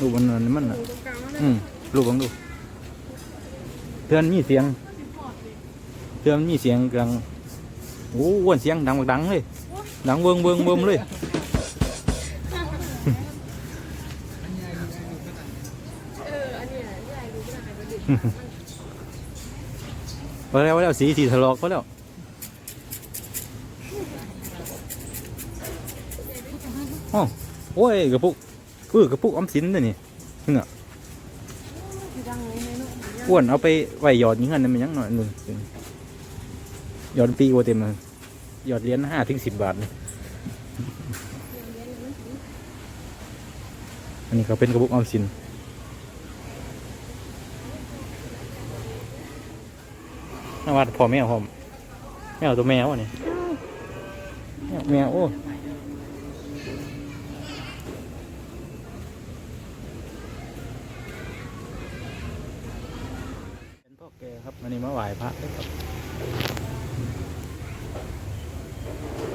รูปมันนั่นมันอน่ะยู่ตรงกลางนั่นอืมรูปบังดูเตือนมีเสียงสิพอดดิเตือนมีเสียงกลางโอ้อ้วนเสียงดังบักดังเลยดังเวิงเวิงเวิมเลยเอออันเนี้ยใหญ่ดูขนาดมันดิพอแล้วพอแล้วสีสีทะลอกพอแล้วอ๋อ โอ้ยกระปุกเออกระปุกออมสินตัวนี่เนี่ยที่ดังเลยเนาะอ้วนเอาไปไหว้หยอดยิงกันนั่นมันยังหน่อยหนึ่งหยอดปีกว่าเต็มเลยหยอดเหรียญห้าถึงสิบบาทนี่อันนี้ก็เป็นกระปุกออมสินน่าว่าพ่อแม่ผมแมวตัวแมวอะนี่แมวแมวโอ้เป็น พ่อแกครันนี้มาไหว้พระครับ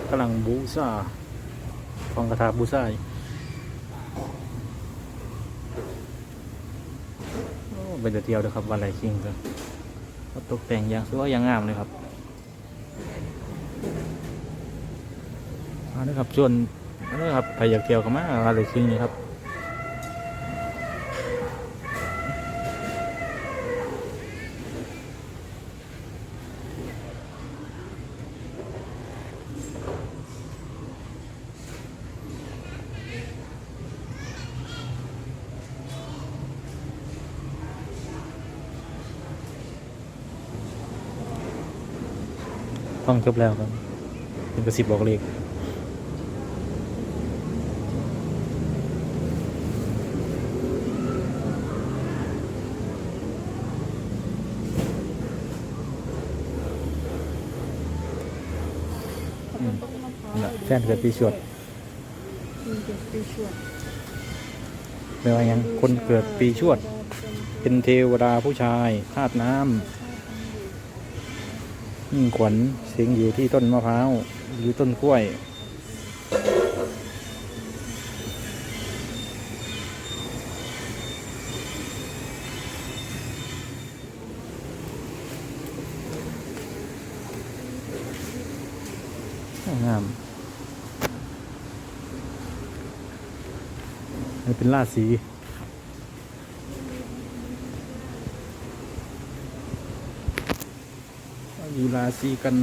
กำลังบูชาฟองกระทาบูชาอยู่โอ้เป็นเที่ยวเลยครับวันไรคิงกันตกแต่งอย่างสวยอย่างงามเลยครับมาเลยครับชวนมาเลยครับใครอยากเที่ยวก็มาวันไรคิงนี่ครับ ฟังจบแล้วครับเป็นกระสิบบอกเลขอืมนั่นแหละแฟนเกิดปีชวดมีเด็กปีชวดแปลว่าหยังคนเกิดปีชวด เป็นเทวดาผู้ชายธาตุน้ำ ยิ่งขวัญสิงอยู่ที่ต้นมะพร้าวหรือต้นกล้วยงามเป็นราศี อยู่ราศีกัน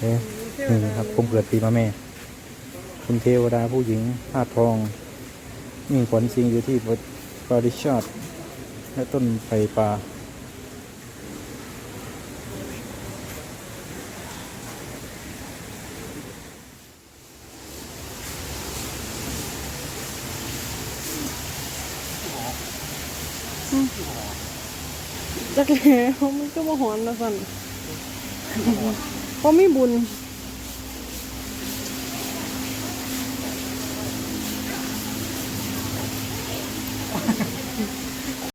เอ๊ะนี่ครับผมเกิดปีมะแม่ คุณเทวดาผู้หญิงธาตุทองมีขวัญสิงอยู่ที่ปาริชาติและต้นไผ่ป่า จักแล้วมันก็มาหอนนะสันเพราะไม่บุญ